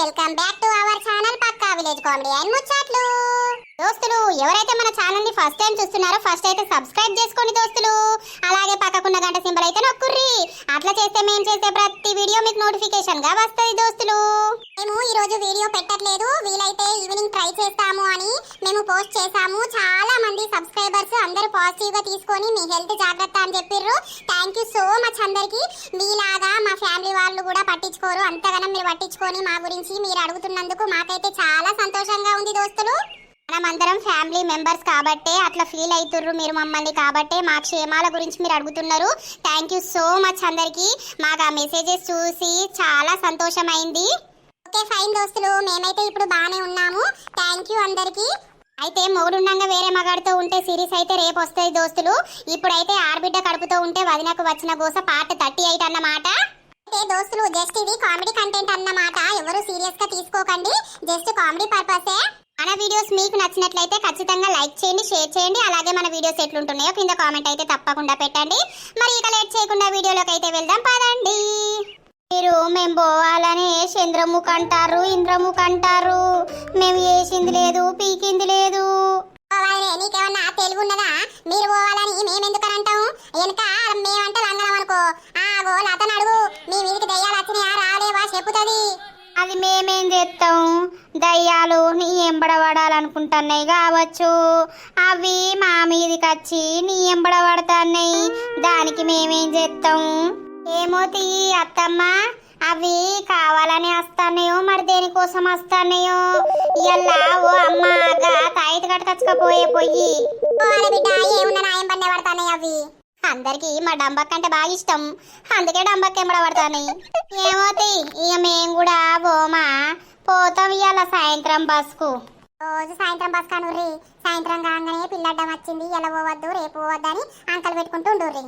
Welcome back to our channel Pakka village comedy and ముచ్చట్లు. ఎవరైతే మన ఛానల్ని ఫస్ట్ టైం చూస్తున్నారో ఫస్ట్ అయితే సబ్స్క్రైబ్ చేసుకోండి దోస్తులు. అలాగే పక్కకున్న గంట సింబల్ అయితే నొక్కుర్రి. అట్లా చేస్తే మేము చేసే ప్రతి వీడియో మీకు నోటిఫికేషన్గా వస్తుంది దోస్తులు. మేము ఈ రోజు వీడియో పెట్టట్లేదు. వీలైతే ఈవినింగ్ ట్రై చేస్తాము అని మేము పోస్ట్ చేసాము చాలా మంది సబ్స్క్రైబర్స్ అందరూ పాజిటివ్గా తీసుకొని మీ హెల్త్ జాగ్రత్త అని చెప్పిర్రు. థ్యాంక్ యూ సో మచ్ అందరికి. మీలాగా మా ఫ్యామిలీ వాళ్ళు కూడా పట్టించుకోరు. అంతగానం మీరు పట్టించుకొని మా గురించి మీరు అడుగుతున్నందుకు మాకైతే చాలా అందరం ఫ్యామిలీ మెంబర్స్ కాబట్టే అట్లా ఫీల్ అవుతుర్రు మీరు మమ్మల్ని కాబట్టే మా క్షేమాల గురించి మీరు అడుగుతున్నారు. థ్యాంక్ యూ సో మచ్ అందరికి. మాకు ఆ మెసేజెస్ చూసి చాలా సంతోషమైంది. ఓకే ఫైన్ దోస్తులు. మేమైతే ఇప్పుడు బాగానే ఉన్నాము. థ్యాంక్ యూ అందరికి. అయితే మొగుడుండంగా వేరే మగాడితో ఉంటే సిరీస్ అయితే రేపు వస్తాయి దోస్తులు. ఇప్పుడైతే ఆర్బిడ్డ కడుపుతో ఉంటే వదినకు వచ్చిన గోస పార్ట్ థర్టీ ఎయిట్ అన్నమాట. అయితే దోస్తులు జస్ట్ ఇది కామెడీ కంటెంట్ అన్నమాట. ఎవరు సీరియస్గా తీసుకోకండి. జస్ట్ కామెడీ పర్పసే మన వీడియోస్ మీకు నచ్చినట్లయితే ఖచ్చితంగా లైక్ చేయండి షేర్ చేయండి. అలాగే మన వీడియోస్ ఎట్లుంటున్నాయో కింద కామెంట్ అయితే తప్పకుండా పెట్టండి. మరి ఇక లేట్ చేయకుండా వీడియోలోకి అయితే వెళ్దాం. పదండి. మీరు మేము పోవాలని చంద్రముఖ్ అంటారు ఇంద్రముఖ్ అంటారు. మేము వేసింది లేదు పీకింది లేదు. నీకేమన్నా తెలుగు ఉన్నదా? మీరు పోవాలని మేము అంటాం వెనక మేమంటే లంగనం అనుకో. ఆ గోల్ అడుగు. మీ మీదకి దయ్యాలు వచ్చినాయా? రాలేవా? చెప్పుతుంది. అది మేమేం చేస్తాం? దయ్యాలు నీ ఎంబడబడాలనుకుంటున్నాయి కావచ్చు. అవి మా మీదకి వచ్చి నీ ఎంబడబడతాన్నాయి దానికి మేమేం చేస్తాం? ఏమో తీ అత్తమ్మ అవి కావాలని వస్తానయో మరి దేనికోసం వస్తానయో ఇలా ఓ అమ్మ తాయిత కట్టుకొచ్చుకపోయే పోయి బిడ్డ ఏమున్నా నాయం పన్నే పడతానాయి అవి? అందరికి మా డంబక్ అంటే బాగా ఇష్టం. అందుకే డంబక్ ఎంబడబడతాయి ఏమోతి ఇక మేము కూడా పోమా. పోతాం ఇవాళ సాయంత్రం బస్కు. రోజు సాయంత్రం బస్ కానుర్రి. సాయంత్రం కాగానే పిల్లడ్డం వచ్చింది. ఎలా పోవద్దు రేపు పోవద్దు అని అంకలు పెట్టుకుంటూ ఉండుర్రి.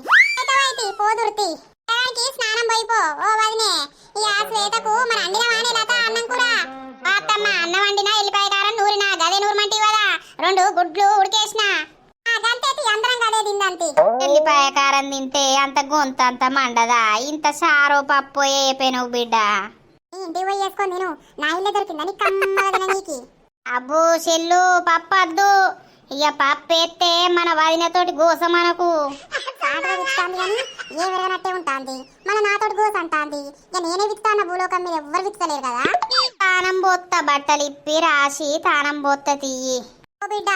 అయితే పోదుర్తి టయానికి స్నానం పోయిపో ఓ వదినే. ఈ ఆ శ్వేతకు మన అండిన వాణి లత అన్నం కూర అత్తమ్మ అన్నం వండినా ఎల్లిపాయ కారం నూరినా గదే నూరమంటి కదా రెండు గుడ్లు ఉడికేసిన తిందంతి ఎల్లిపాయ కారం తింటే అంత గొంత అంత మండదా? ఇంత సారో పప్పు ఏపేనవు బిడ్డ? ఇంటికి పోయి వేసుకొని తిను. నా ఇల్లే దొరికిందని కమ్మగా నీకి. అబ్బో చెల్లు పప్పు వద్దు ఇక పప్పు ఎత్తే మన వదినతోటి గోస మనకు. ఏ విరగనట్టే ఉంటాంది. మన నాతోటి గోస అంటాంది. ఇక నేనే విత్తాన్న భూలోకం మీద ఎవ్వరు విత్తలేరు కదా. తానం బోత్త బట్టలు ఇప్పి రాసి తానం బోత్త తీయి బిడ్డ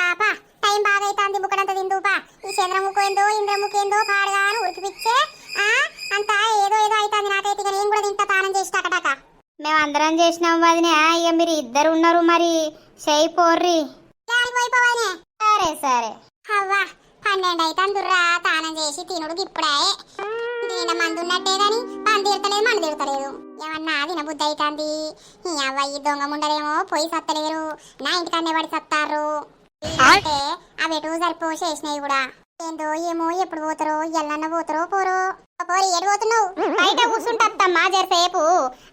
టైం బాగా అవుతుంది బుక్కడంత తిందుపా ఈ చంద్రముఖ ఏందో ఇంద్రముఖ ఏందో పాడగాను ఉరికిపిచ్చే ఆ? అంతా ఏదో ఏదో అవుతుంది నాకైతే ఇక నేను కూడా తింటా తానం చేసి టకటక మేము అందరం చేసినాం వదిన ఇక మీరు ఇద్దరు ఉన్నారు మరి. చేయి పోర్రి. సరే సరే. అవ్వా పన్నెండు అయితే అందుర్రా తానం చేసి తినుడు ఇప్పుడే. తిన మంది ఉన్నట్టే గాని పని తీరతలేదు మన తీరతలేదు. ఏమన్నా తినబుద్ధి అవుతుంది ఈ అవ్వ ఈ దొంగ ముండలేమో పోయి సత్తలేరు. నా ఇంటికన్నే పడి సత్తారు అంటే అవి ఎటు సరిపో చేసినాయి కూడా. ఏందో ఏమో ఎప్పుడు పోతారో ఎల్లన్న పోతారో పోరో. పోరి ఏడు పోతున్నావు? బయట కూర్చుంటమ్మా జరసేపు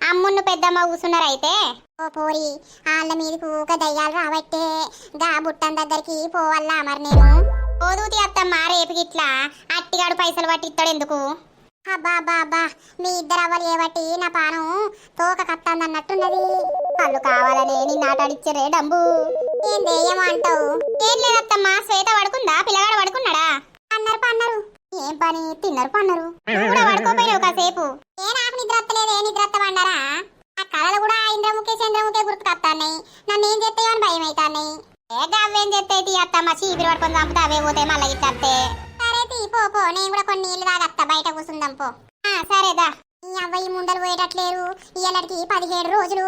అమ్మున్ను పెద్దమ్మ కూర్చున్నారైతే ఓ పోరి వాళ్ళ మీదకు ఒక దయ్యాలు రాబట్టే గా బుట్టం దగ్గరికి పోవాలా మరి నేను? పోదూతి అత్తమ్మ రేపు గిట్లా అట్టిగాడు పైసలు పట్టిస్తాడు ఎందుకు? అబ్బా అబ్బా అబ్బా మీ ఇద్దరు అవ్వలు ఏవట్టి నా పానం తోక కత్తాందన్నట్టున్నది. వాళ్ళు కావాలనే నీ నాటాడిచ్చరే డబ్బు ఏం ఏమో అంటావు? ఏం లేదత్తమ్మా శ్వేత పడుకుందా? పిల్లగాడు పడుకున్నాడా? అన్నారు పన్నారు. ఏం పని? తిన్నారు పన్నారు. కూడా పడుకోపోయినావు కాసేపు. ఏ నాకు నిద్ర వస్తలేదు? ఏ నిద్ర వస్తామన్నారా ఆ కళలు కూడా ఇంద్రముఖే చంద్రముఖే గుర్తుకొస్తాయి నన్ను ఏం చేస్తాయో అని భయం అవుతాయి ఏ గవ్వేం చేస్తాయి అత్తమ్మ? చీపిరి పడుకొని చంపుతా అవే పోతాయి మళ్ళీ ఇట్లా వస్తే సరే తీ పో పో. నేను కూడా కొన్ని నీళ్ళు తాగత్తా. బయట కూర్చుందాం పో. సరేదా ఈ అవ్వయి ముండలు పోయేటట్లేరు. ఇయ్యాలకి పదిహేడు రోజులు.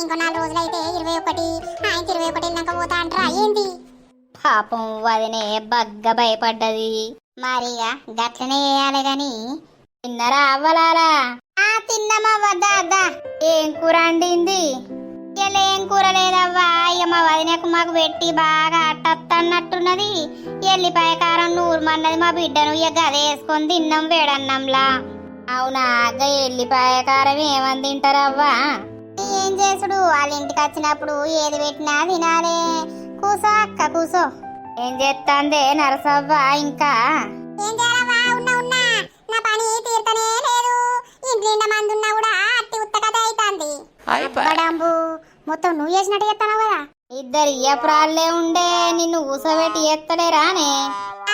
ఇంకో నాలుగు రోజులు అయితే ఇరవై ఒకటి. ఆయన ఇరవై ఒకటి వెళ్ళాక పోతా అంటారా. ఏంది పాపం వదినే బగ్గ భయపడ్డది. మరిగా గట్లనే వేయాలి గాని తిన్నరా అవ్వలాలా ఆ తిన్నమా వద్దా ఏం కూర అండింది? ఏం కూర లేదవ్వా ఇక మా వదినకు మాకు పెట్టి బాగా అట్టత్తన్నట్టున్నది. ఎల్లిపాయ కారం నూరుమన్నది మా బిడ్డను ఇక గదే వేసుకొని తిన్నాం వేడన్నంలా. అవునా? అగ్గ ఎల్లిపాయ కారం ఏమని తింటారవ్వా? ఏం చేసుడు? వాళ్ళ ఇంటికి వచ్చినప్పుడు ఏది పెట్టినా తినాలే. కూసో అక్క కూసో. ఏం చేస్తాందే నరసవ్వ ఇంకా? ఏం చేయాలవ్వా? ఉన్నా ఉన్నా. నా పని తీరుతనే లేదు. ఇంటి నిండా కూడా అట్టి ఉత్త అబ్బడాంబు మొత్తం నువ్వు చేసినట్టు చెప్తాను కదా? ఇద్దరు ఇయ్యపురాళ్ళే ఉండే నిన్ను ఊసబెట్టి ఎత్తలేరానే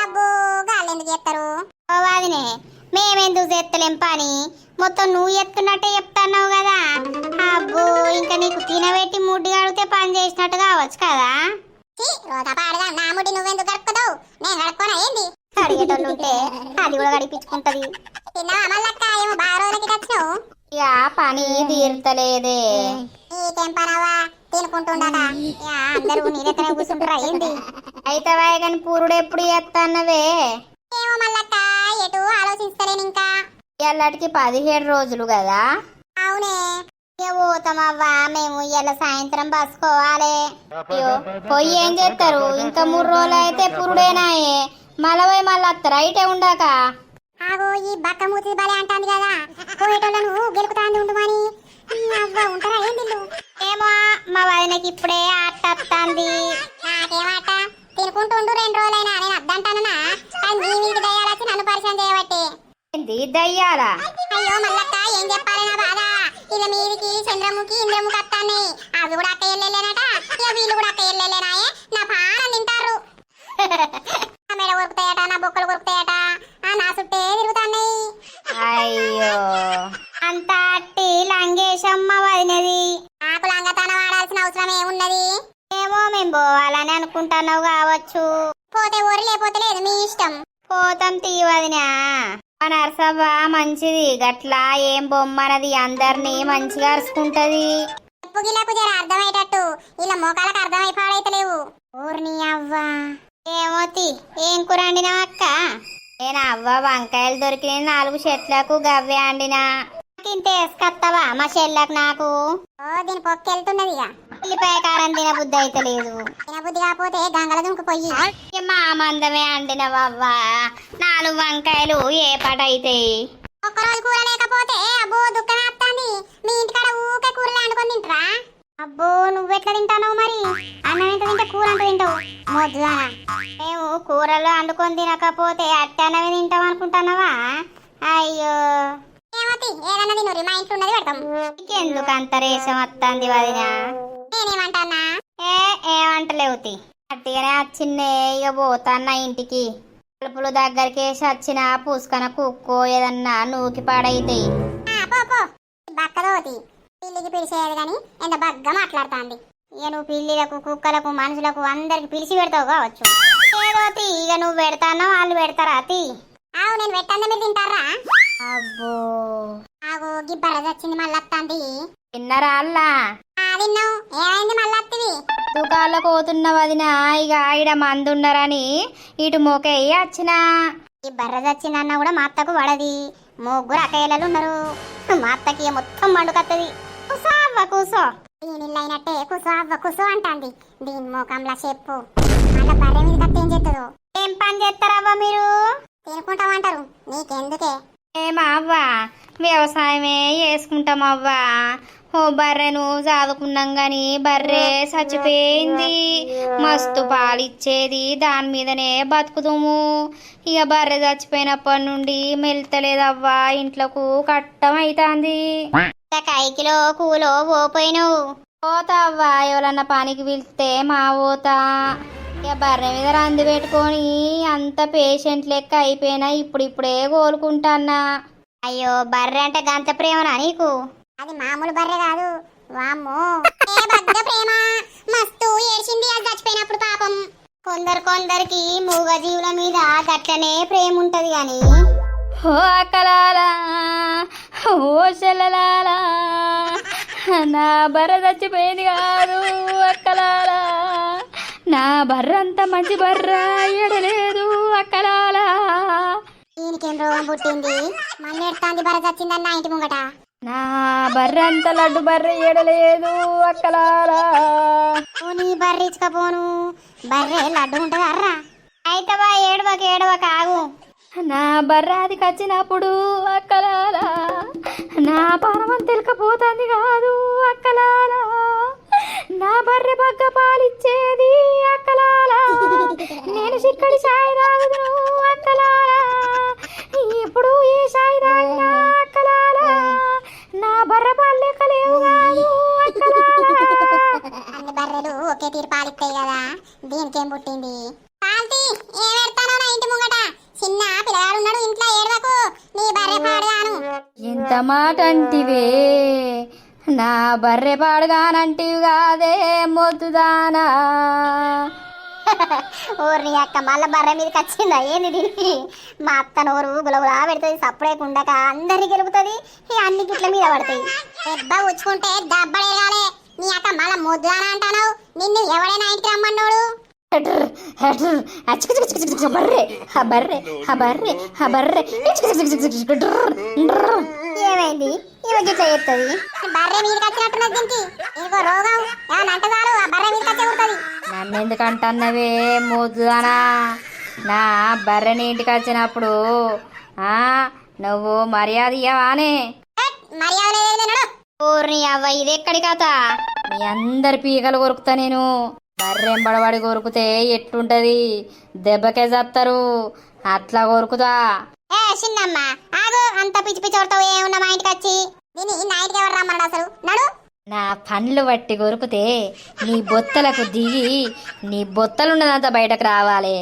అబ్బో గాళ్ళు ఎందుకు చెప్తారు ఓ వాదినే మేమెందుకు చేస్తలేం పని? మొత్తం నువ్వు ఎత్తున్నట్టే చెప్తున్నావు కదా? అబ్బో ఇంకా నీకు తినబెట్టి ముడ్డి కడిగితే పని చేసినట్టు కావచ్చు కదా? రోజా పాడుగా నా ముడి నువ్వెందుకు గడుపుతావు నేను గడుపుకోనా ఏంది? అడిగేటోళ్ళు ఉంటే అది కూడా గడిపించుకుంటది తిన్నావా మల్లక్క? ఏమో బాగా రోజులకి వచ్చినావు ఇక పని తీరుతలేదే నీకేం పనవా తినుకుంటుండట ఇక అందరూ నీ దగ్గర కూర్చుంటారా ఏంది? అయితే కానీ పూరుడు ఎప్పుడు ఏమో ఎటు ఆలోచిస్తలేను ఇంకా. ఎల్లటికి పదిహేడు రోజులు కదా అవునే. పోతామవ్వా మేము ఇలా సాయంత్రం బస్కోవాలి. అయ్యో పొయ్యి ఏం చేస్తారు ఇంకా మూడు రోజులు అయితే పురుడేనాయే. మళ్ళీ పోయి మళ్ళీ వస్తారు అయితే ఉండాక. ఆగో ఈ బక్క మూతి బలే అంటాంది కదా. పోయేటోళ్ళను గెలుకుతాంది ఉండుమని. అవ్వ ఉంటారా ఏంది వీళ్ళు? ఏమో మా వదినకి ఇప్పుడే ఆట వస్తుంది. నాకేమాట? తినుకుంటుండు రెండు రోజులైనా. నేను అద్దంటానా కానీ నీ మీదకి దయ్యాలొచ్చి నన్ను పరిచయం చేయబట్టి. ఏంది దయ్యాలా? అయ్యో మల్లక్క ఏం చెప్పాలి నా బాధ? ఇక మీదికి చంద్రముఖి ఇంద్రముఖి వస్తాయి అవి కూడా అక్క ఎల్లెలేనట ఇక వీళ్ళు కూడా అక్క ఎల్లెలేనాయే నా పానం తింటారు. నా మెడ కొరుకుతాయట నా బొక్కలు కొరుకుతాయట ఆ నా చుట్టే తిరుగుతున్నాయి అయ్యో. అంత అట్టి లంగేశమ్మ వదినది. నాకు లంగతనం ఆడాల్సిన అవసరం ఏమున్నది? ఏమో మేము పోవాలని అనుకుంటున్నావు కావచ్చు. పోతే ఊరి లేకపోతే లేదు మీ ఇష్టం. పోతాం తీవదినా మా నర్సవ్వ మంచిది గట్లా ఏం బొమ్మనది అందరినీ మంచిగా అరుచుకుంటది. చెప్పుగిలకు జర అర్థమయ్యేటట్టు. ఇలా మోకాలకు అర్థమై పాడైతలేవు. ఊరిని అవ్వా. ఏమోతి ఏం కూర వండినా అక్క? నేను? అవ్వ వంకాయలు దొరికిన నాలుగు చెట్లకు గవ్వే అండినా. ఇంత వేసుకొస్తావా మా చెల్లకు నాకు. ఓ దీని పొక్కెళ్తున్నది ఇక. ఉల్లిపాయ కారం తినబుద్ధి అయితే లేదు తినబుద్ధి కాకపోతే గంగల దుంకుపోయి మా మందమే అండినవవ్వ. నాలుగు వంకాయలు ఏ పాట అయితాయి ఒక్కరోజు కూర లేకపోతే మేము కూరలు వండుకొని తినకపోతే అట్టనవి తింటాం అనుకుంటున్నావా? అయ్యో. ఏమతి? ఏదన్నా తినరు మా ఇంట్లో ఉన్నది పెడతాం. ఎందుకు అంత రేషం వస్తుంది వదినా? నేనేమంటానా ఏ ఏమంటలేవు తి. అట్టిగానే వచ్చిందే ఇక పోతాన్న ఇంటికి. కలుపులు దగ్గరికి వేసి వచ్చిన పూసుకన కుక్కో ఏదన్నా నూకి పాడైతాయి బక్కదోతి పిల్లికి పిలిచేది కానీ ఎంత బగ్గా మాట్లాడుతాంది. ఇక నువ్వు పిల్లిలకు కుక్కలకు మనుషులకు అందరికి పిలిచి పెడతావు కావచ్చు. ఏదోతి ఇక నువ్వు పెడతానో వాళ్ళు పెడతారా అతి ఆవు నేను పెట్టండి మీరు తింటారా? అబ్బో. ఆగు గిబ్బర వచ్చింది మళ్ళీ వస్తాంది తిన్నరా అల్లా? విన్నావు ఏమైంది మళ్ళీ వస్తుంది దుకాళ్ళకు పోతున్న వదిన ఇక ఈడ మందున్నారని ఇటు మోకయ్యి వచ్చిన. ఈ బర్ర చచ్చిందన్న కూడా మా అత్తకు పడది ముగ్గురు అక్కయ్యలు ఉన్నారు. మా అత్తకి మొత్తం మండుకత్తది. కూసో అవ్వ కూసో. కూసో అవ్వ కూసో అంటాంది. దీని మోకంలా చెప్పు. మళ్ళా బర్రె మీద కత్తి ఏం చేస్తుందో ఏం పని చేస్తారవ్వ మీరు? తినుకుంటామంటారు నీకెందుకే? ఏమా అవ్వా? వ్యవసాయమే చేసుకుంటాం అవ్వా. ఓ బర్రెను చదువుకున్నాం గాని బర్రె చచ్చిపోయింది. మస్తు పాలిచ్చేది. దాని మీదనే బతుకుతాము ఇక బర్రె చచ్చిపోయినప్పటి నుండి మెల్తలేదవ్వా ఇంట్లోకు కట్టం అవుతుంది కైకిలో కూలో పోపోయినావు. పోతా అవ్వా ఎవరన్నా పనికి పిలిస్తే మా పోతా. ఇక బర్రె మీద రంది పెట్టుకొని అంత పేషెంట్ లెక్క అయిపోయినా ఇప్పుడిప్పుడే కోలుకుంటానా అయ్యో బర్రె అంటే గంత ప్రేమనా నీకు? అది మామూలు బర్రె కాదు. వామ్మో. ఏ బద్ద ప్రేమ? మస్తు ఏడ్చింది అది చచ్చిపోయినప్పుడు పాపం. కొందరు కొందరికి మూగ జీవుల మీద గట్లనే ప్రేమ ఉంటది కానీ ఓ అక్కలాలా ఓ చెల్లలాలా నా బర్ర చచ్చిపోయింది కాదు అక్కలాలా. నా బర్ర అంత మంచి బర్ర ఎడలేదు అక్కలాలా. దీనికేం రోగం పుట్టింది? మళ్ళీ ఎడుతాంది బర్రె చచ్చిందన్న ఇంటి ముంగట. నా బర్ర అంత లడ్డు బర్ర ఓ నీ బర్రె ఇచ్చుకపోను. బర్రె లడ్డు ఉంటది అర్రా. అయితే బా ఏడవక ఏడవక ఆగు. నా బర్రాది కచ్చినప్పుడు అక్కలాలా నా పానమం తెలకపోతుంది కాదు అక్కలాలా నా బర్రె పగ్గ పాలిచ్చేది అక్కలాలా నేను చిక్కడి సాయి తాగుదు అక్కలాలా ఇప్పుడు ఈ సాయి తాగినా అక్కలాలా నా బర్రె పాలు కాదు అక్కలాలా అన్ని బర్రెలు ఒకే తీరు పాలిస్తాయి కదా. దీనికేం పుట్టింది? పాల్తీ ఏం నా ఇంటి ముంగట? చిన్న పిల్లగాడు ఉన్నాడు ఇంట్లో ఏడవకు. నీ బర్రె పాడుగాను. ఎంత మాట అంటివే? నా బర్రె పాడుగానంటివి కాదే మొద్దుదానా ఊరిని అక్క మళ్ళా బర్రె మీదకి వచ్చిందా ఏంది దీనికి మా అత్త నోరు గులగులా పెడుతుంది సప్పుడే కుండక అందరికి గెలుపుతుంది అన్ని గిట్ల మీద పడతాయి. దెబ్బ ఉచ్చుకుంటే దెబ్బడేగాలే నీ అక్క మళ్ళా ముద్దాన అంటావు నిన్ను ఎవడైనా ఇంటికి రమ్మన్నోడు? బర్రె ఆ బర్రె ఆ బర్రె ఆ బర్రె ఈ చిక్ చిక్ చిక్ చిక్ చిక్ డ్రర్, డ్రర్. ఏమైంది ఇవి గిట్ల చెప్తుంది బర్రె మీదకి వచ్చినట్టున్నది దీనికి. ఇంకో రోగం. ఏమన్నా అంటే చాలు ఆ బర్రె మీదకి వచ్చే ఉంటుంది నన్ను ఎందుకంటున్నవే మొద్దుదానా నా బర్రెని ఇంటికి వచ్చినప్పుడు ఆ నువ్వు మర్యాద ఇయ్యవానే. మర్యాద లేదు అవ్వ ఇది ఎక్కడి కథ? మీ అందరి పీకలు కొరుకుతా నేను. బర్రెం బడబడి కొరుకుతే ఎట్లుంటది? దెబ్బకే చస్తారు అట్లా కొరుకుతా. ఏ చిన్నమ్మ ఆగు. అంత పిచ్చి పిచ్చి కొడతావు. ఏమున్నా మా ఇంటికి వచ్చి? దీని నైట్కి ఎవరు రమ్మన్నాడు అసలు? నడు. నా పండ్లు బట్టి కొరుకుతే నీ బొత్తలకు దిగి నీ బొత్తలున్నదంతా బయటకు రావాలి.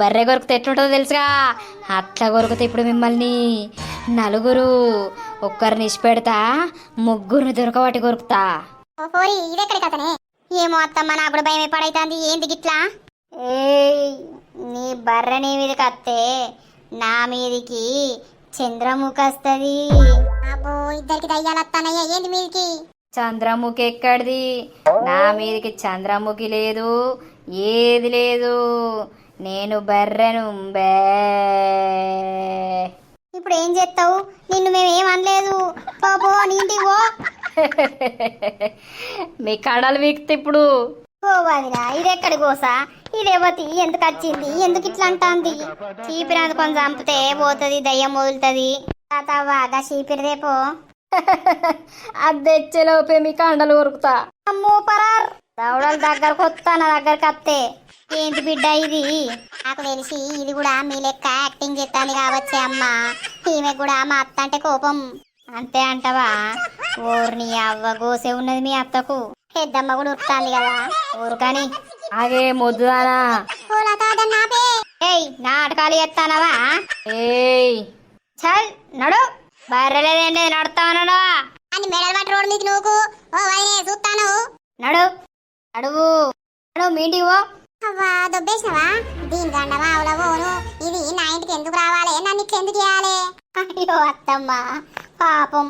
బర్రె కొరుకుతే ఎట్లుంటుందో తెలుసుగా. అట్లా కొరుకుతే ఇప్పుడు మిమ్మల్ని నలుగురు ఒక్కరిని ఇష్టపెడతా ముగ్గురిని దొరకబట్టి కొరుకుతా. ఏమో అత్తమ్మ నాకు కూడా భయం పడైతుంది. ఏంది గిట్లా? ఏయ్ నీ బర్రె నీ మీదకి అత్తే నా మీదికి చంద్రముఖి వస్తుంది అబ్బో ఇద్దరికి దయ్యాలు వస్తానయ్యా ఏంది మీదికి? చంద్రముఖి ఎక్కడిది? నా మీదకి చంద్రముఖి లేదు ఏది లేదు. నేను బర్రెను బే. ఇప్పుడు ఏం చేస్తావు నిన్ను మేము ఏం అనలేదు. పో పో నీ ఇంటికి పో. మీ కడలు వీక్తే ఇప్పుడు. ఓ వదినా ఇదెక్కడి కోసా ఇదేవతి ఎందుకు వచ్చింది? ఎందుకు ఇట్లా అంటాంది? చీపిరి కొంచెం చంపితే పోతుంది దయ్యం వదులుతుంది. తాతవ్వాగా చీపిరి రేపో అది తెచ్చేలోపే మీ కండలు కొరుకుతా. అమ్మో పరార్! దవడల దగ్గరకు వస్తా నా దగ్గరకు వస్తే. ఏంటి బిడ్డ ఇది? నాకు తెలిసి ఇది కూడా మీ లెక్క యాక్టింగ్ చేస్తాను కావచ్చే అమ్మ. ఈమె కూడా మా అత్త అంటే కోపం. అంతే అంటవా? ఊరిని అవ్వ గోసే ఉన్నది మీ అత్తకు. పెద్దమ్మ కూడా ఉరుకుతాంది కదా ఊరుకని. ఆగే మొద్దుదానా ఏయ్ నాటకాలు ఎత్తానవా ఏయ్. చల్ నడు. బర్రెలేదేంటి నడుతానడా అని మెడల్ పట్టి రోడ్డు మీకు నువ్వు ఓ వదినే చూస్తాను. నడు. అడుగు నడు మీటికి పో. అవ్వా దొబ్బేసినవా? దీని గండమా అవులవోను ఇది నా ఇంటికి ఎందుకు రావాలి? నన్ను ఇట్లా ఎందుకు చేయాలి? అయ్యో అత్తమ్మ పాపం.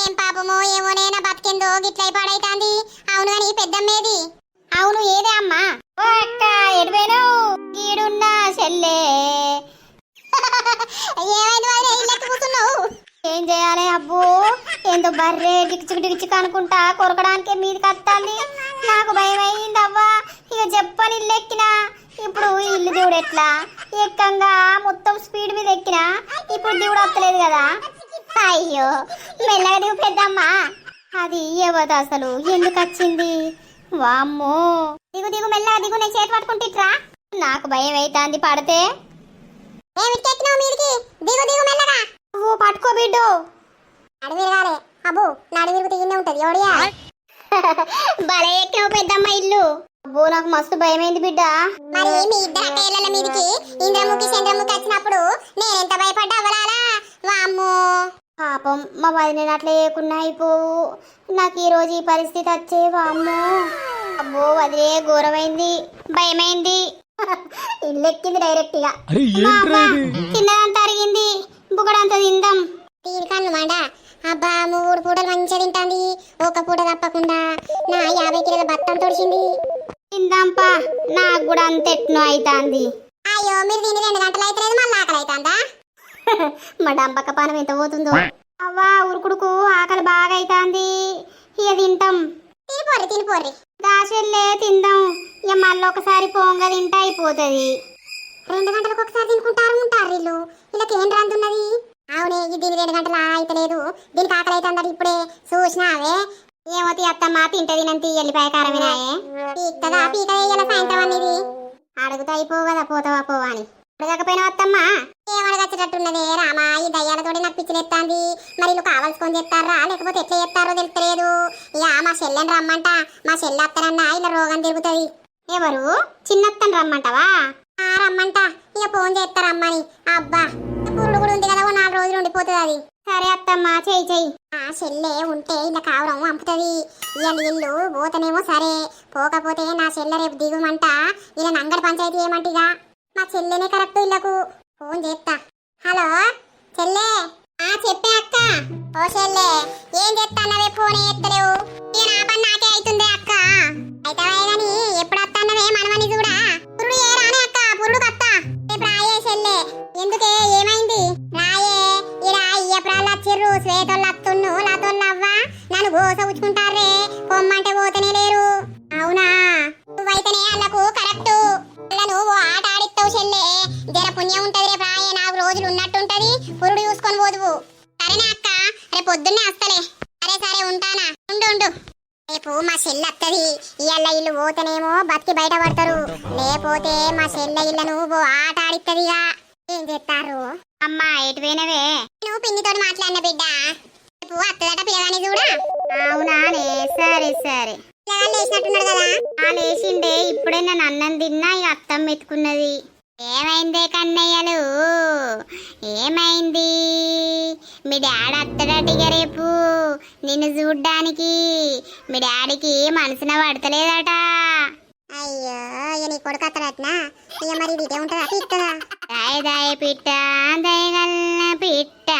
ఏం పాపమో ఏమో నేనా బతికిందో గిట్లై పడైతాంది. అవును అని పెద్దమ్మేది? అవును ఏదే అమ్మా? ఓ అక్క ఎడిపోయినావు గీడున్నా చెల్లే ఏమైంది ఇల్లెక్కి కూర్చున్నావు? ఏం చేయాలి అబ్బో? ఏందో బర్రె డిక్చుకు డిక్చుకు అనుకుంటా కొరకడానికి మీది వస్తుంది నాకు భయం అయ్యింది అవ్వా. ఇక చెప్పని ఇల్లు ఎక్కినా. ఇప్పుడు ఇల్లు చూడెట్లా ఎక్కంగా మొత్తం స్పీడ్ మీద ఎక్కినా ఇప్పుడు దేవుడు వస్తలేదు కదా? అయ్యో మెల్లగా దిగు పెద్దమ్మా అది ఏవదు అసలు? ఎందుకు వచ్చింది? వామ్మో. దిగు దిగు మెల్లగా దిగు నేను చేతి పట్టుకుంటుట్రా నాకు భయం అవుతుంది పడితే. ఏమిటెక్కినావు మీదికి. దిగు దిగు మెల్లగా. పట్టుకో బిడ్డు. అడవిరగాలే అబ్బు నడు విరుగుతూ ఇన్నే ఉంటది. ఎవడియా? భలే ఎక్కినావు పెద్దమ్మ ఇల్లు. అబ్బో నాకు మస్తు భయమైంది బిడ్డ. మరి మీ అక్కయ్యల మీదికి ఇంద్రముఖి చంద్రముఖి వచ్చినప్పుడు నేను ఎంత భయపడ్డా అవలాలా? వామ్మో. పాపం మా వదిన అట్లా లేకున్నా అయిపోవు. నాకు ఈ రోజు ఈ పరిస్థితి వచ్చే వామ్మో. అబ్బో వదిలే ఘోరమైంది భయమైంది. ఇల్లు ఎక్కింది డైరెక్ట్గా. తిన్నదంతా అరిగింది. బుగడంతా తిందాం. తీరికన్ను మాట అబ్బా మూడు పూటలు మంచిగా తింటాంది. ఒక పూట తప్పకుండా నా యాభై కిలోల బత్తం తొడిచింది తిందాంపా నాకు కూడా అంత ఎట్నో అవుతాంది అయ్యో మీరు తిని రెండు గంటలు అయితే మళ్ళీ ఆకలి అవుతాందా మా డంపక్క పానం ఎంత పోతుందో. అవ్వా ఉరుకుడుకు ఆకలి బాగా అవుతాంది ఇక తింటాం. తినిపోర్రి తినిపోర్రి. దాచెల్లే తిందాం. ఇక మళ్ళీ ఒకసారి పోంగ తింటే అయిపోతుంది. రెండు గంటలకు ఒకసారి తినుకుంటారు ఉంటారు వీళ్ళు. వీళ్ళకి ఏం రాందున్నది అవునే ఇది దీని రెండు గంటల అయితలేదు. దీనికి ఆకలి అవుతుందట ఇప్పుడే. చూసినావే? ఏమో తీ అత్తమ్మ తింటది నంతి ఎల్లిపాయ కారమేనాయే. పీక్తదా పీక వేయాల సాయంత్రం అనేది అడుగుతా అయిపోవు కదా పోతావా పోవా అని. అడగకపోయినా అత్తమ్మా? ఏమడగచ్చేటట్టున్నదే రామా ఈ దయ్యాలతోటి నాకు పిచ్చిలెత్తాంది మరి వీళ్ళు కావాల్సుకొని చెప్తారా లేకపోతే ఎట్లా చెప్తారో తెలుస్తలేదు ఇక మా చెల్లెని రమ్మంట. మా చెల్లె అత్తనన్నా ఇలా రోగం తిరుగుతుంది. ఎవరు? చిన్నత్తని రమ్మంటావా? ఆ రమ్మంట. ఇక ఫోన్ చేస్తారమ్మని అబ్బా నాలుగు రోజులు ఉండిపోతుంది అది. సరే అత్తమ్మ చెయ్యి చెయ్యి. ఆ చెల్లె ఉంటే ఇలా కావడం అంపుతుంది. ఇవాళ ఇల్లు పోతనేమో సరే. పోకపోతే నా చెల్లె రేపు దిగుమంట? ఇలా నంగడి పంచాయతీ ఏమంటిగా మా చెల్లెనే కరెక్ట్ ఇళ్ళకు ఫోన్ చేస్తా. హలో చెల్లె? ఆ చెప్పే అక్క. ఓ చెల్లె ఏం చేస్తానవే ఫోన్ ఎత్తలేవు. బతికి బయట పడతారు. లేకపోతే మా చెల్లె ఇళ్ళను ఓ ఆట ఆడిత్తదిగా. ఏం చేస్తారు అమ్మా ఎటు పోయినవే? నువ్వు పిన్నితో మాట్లాడిన బిడ్డ. రేపు అత్తదట పిల్లగాని చూడా. అవునానే సరే సరే. పిల్లగాడు లేచినట్టున్నాడు కదా. ఆ లేచిండే ఇప్పుడే నేను అన్నం తిన్నా ఇక అత్తం ఎత్తుకున్నది ఏమైందే కన్నయ్యలు? ఏమైంది? మీ డాడీ అత్తడటిగా రేపు. నిన్ను చూడ్డానికి. మీ డాడీకి మనసున పడతలేదట. అయ్యో ఇక నీ కొడుకు అత్తడట్నా ఇక మరి ఇది ఉంటుందా? దాయ దాయ పిట్ట దయగల్ల పిట్ట.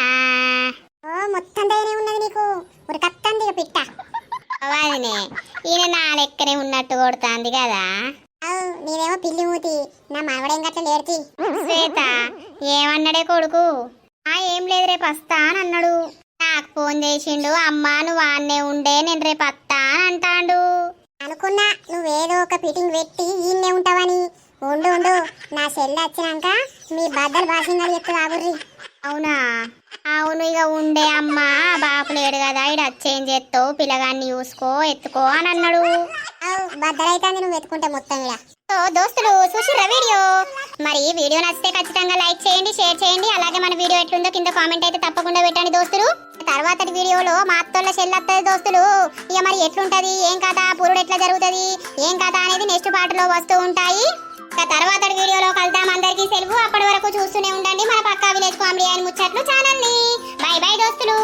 ఓ మొత్తం దయనే ఉన్నది నీకు. ఉరకత్తంది ఇక పిట్ట. వాదినే ఈయన నా లెక్కనే ఉన్నట్టు కొడుతాంది కదా. నీదేమో పిల్లి మూతి. నా మనవడేం గట్ల లేడుతి శ్వేత ఏమన్నాడే కొడుకు? ఆ ఏం లేదు రేపు వస్తా అని అన్నాడు. నాకు ఫోన్ చేసిండు అమ్మా నువ్వు ఆన్నే ఉండే నేను రేపు అనుకున్నా నువ్వేదో ఒక ఫిట్టింగ్ పెట్టి ఈయన్నే ఉంటావని. ఉండు ఉండు. నా చెల్లి వచ్చినాక మీ బద్దలు భాషంగా చెప్తే ఆగుర్రి. అవునా? అవును ఇక ఉండే అమ్మా. బాపు లేడు కదా ఇడ వచ్చేం చేస్తావు? పిల్లగాన్ని చూసుకో ఎత్తుకో అని అన్నాడు. బద్దలైతే నువ్వు ఎత్తుకుంటే మొత్తం ఇడ సో దోస్తులు చూసిర్రా వీడియో? మరి వీడియో నచ్చితే ఖచ్చితంగా లైక్ చేయండి షేర్ చేయండి. అలాగే మన వీడియో ఎట్లుందో కింద కామెంట్ అయితే తప్పకుండా పెట్టండి దోస్తులు. తర్వాత వీడియోలో మా అత్తోళ్ళ చెల్లత్తది దోస్తులు. ఇక మరి ఎట్లుంటది? ఏం కథ? పురుడు ఎట్లా జరుగుతది? ఏం కథ అనేది నెక్స్ట్ పాటలో వస్తూ ఉంటాయి. ఇక తర్వాత వీడియోలో కలుద్దాం. అందరికీ సెలవు. అప్పటి వరకు చూస్తూనే ఉండండి. మన పక్కా విలేజ్ కామెడీ అని ముచ్చట్లు ఛానల్ని. బై బై దోస్తులు.